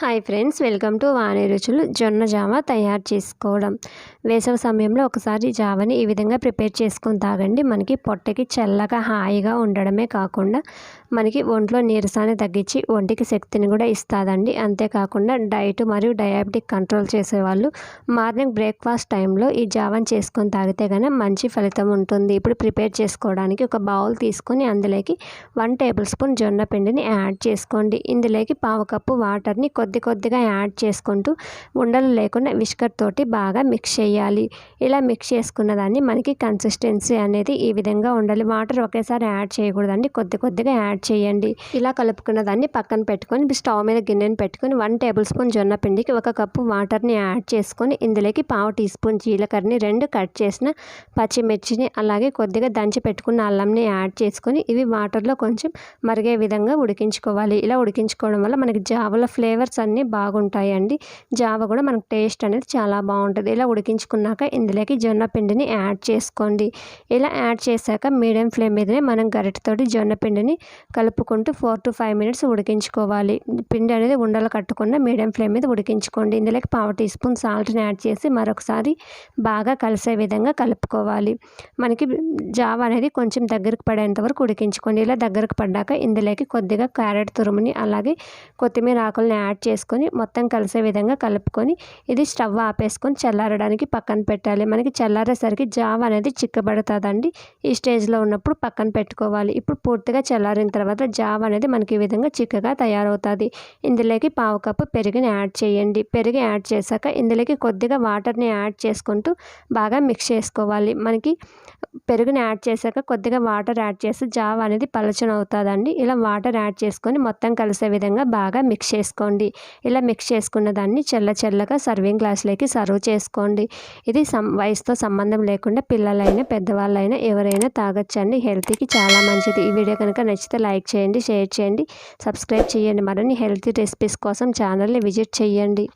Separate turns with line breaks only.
Hi friends welcome to Vani రుచులు జొన్న జావ తయారు చేసుకోవడం. వేసవి సమయంలో ఒకసారి జావని ఈ విధంగా ప్రిపేర్ చేసుకొని తాగండి. మనకి పొట్టకి చల్లగా హాయిగా ఉండడమే కాకుండా మనకి ఒంట్లో నీరసాన్ని తగ్గించి ఒంటికి శక్తిని కూడా ఇస్తుందండి. అంతేకాకుండా డైట్ మరియు డయాబెటిక్ కంట్రోల్ చేసేవాళ్ళు మార్నింగ్ బ్రేక్ఫాస్ట్ టైంలో ఈ జావని చేసుకొని తాగితే కనుక మంచి ఫలితం ఉంటుంది. ఇప్పుడు ప్రిపేర్ చేసుకోవడానికి ఒక బౌల్ తీసుకొని అందులోకి వన్ టేబుల్ స్పూన్ జొన్న పిండిని యాడ్ చేసుకోండి. ఇందులోకి పావు కప్పు వాటర్ని కొద్ది కొద్దిగా యాడ్ చేసుకుంటూ ఉండలు లేకుండా విస్కర్ తోటి బాగా మిక్స్ చేయాలి. ఇలా మిక్స్ చేసుకున్న దాన్ని మనకి కన్సిస్టెన్సీ అనేది ఈ విధంగా ఉండాలి. వాటర్ ఒకేసారి యాడ్ చేయకూడదండి. కొద్ది కొద్దిగా యాడ్ చేయండి. ఇలా కలుపుకున్న దాన్ని పక్కన పెట్టుకొని స్టవ్ మీద గిన్నెని పెట్టుకొని వన్ టేబుల్ స్పూన్ జొన్న పిండికి ఒక కప్పు వాటర్ని యాడ్ చేసుకొని ఇందులోకి పావు టీ స్పూన్ జీలకర్రని రెండు కట్ చేసిన పచ్చిమిర్చిని అలాగే కొద్దిగా దంచి పెట్టుకున్న అల్లంని యాడ్ చేసుకొని ఇవి వాటర్లో కొంచెం మరిగే విధంగా ఉడికించుకోవాలి. ఇలా ఉడికించుకోవడం వల్ల మనకి జావల ఫ్లేవర్స్ అన్నీ బాగుంటాయండి. జావ కూడా మనకు టేస్ట్ అనేది చాలా బాగుంటుంది. ఇలా ఉడికించుకున్నాక ఇందులోకి జొన్న పిండిని యాడ్ చేసుకోండి. ఇలా యాడ్ చేశాక మీడియం ఫ్లేమ్ మీదనే మనం గరిటతోటి జొన్న పిండిని కలుపుకుంటూ ఫోర్ టు ఫైవ్ మినిట్స్ ఉడికించుకోవాలి. పిండి అనేది ఉండలు కట్టుకున్న మీడియం ఫ్లేమ్ మీద ఉడికించుకోండి. ఇందులోకి పావు టీ స్పూన్ సాల్ట్ని యాడ్ చేసి మరొకసారి బాగా కలిసే విధంగా కలుపుకోవాలి. మనకి జావ అనేది కొంచెం దగ్గరకు పడేంత వరకు ఉడికించుకోండి. ఇలా దగ్గరకు పడ్డాక ఇందులోకి కొద్దిగా క్యారెట్ తురుముని అలాగే కొత్తిమీర ఆకులని యాడ్ చేసుకొని మొత్తం కలిసే విధంగా కలుపుకొని ఇది స్టవ్ ఆపేసుకొని చల్లారడానికి పక్కన పెట్టాలి. మనకి చల్లారేసరికి జావ అనేది చిక్కబడుతుందండి. ఈ స్టేజ్లో ఉన్నప్పుడు పక్కన పెట్టుకోవాలి. ఇప్పుడు పూర్తిగా చల్లారిన తర్వాత జావ అనేది మనకి ఈ విధంగా చిక్కగా తయారవుతుంది. ఇందులోకి పావు కప్పు పెరుగుని యాడ్ చేయండి. పెరుగు యాడ్ చేశాక ఇందులోకి కొద్దిగా వాటర్ని యాడ్ చేసుకుంటూ బాగా మిక్స్ చేసుకోవాలి. మనకి పెరుగుని యాడ్ చేశాక కొద్దిగా వాటర్ యాడ్ చేసి జావ అనేది పలచన అవుతుందండి ఇలా వాటర్ యాడ్ చేసుకొని మొత్తం కలిసే విధంగా బాగా మిక్స్ చేసుకోండి. ఇలా మిక్స్ చేసుకున్న దాన్ని చల్ల చల్లగా సర్వింగ్ గ్లాస్లోకి సర్వ్ చేసుకోండి. ఇది సం వయసుతో సంబంధం లేకుండా పిల్లలైనా పెద్దవాళ్ళైనా ఎవరైనా తాగొచ్చండి. హెల్త్కి చాలా మంచిది. ఈ వీడియో కనుక నచ్చితే లైక్ చేయండి షేర్ చేయండి సబ్స్క్రైబ్ చేయండి. మరిన్ని హెల్తీ రెసిపీస్ కోసం ఛానల్ని విజిట్ చేయండి.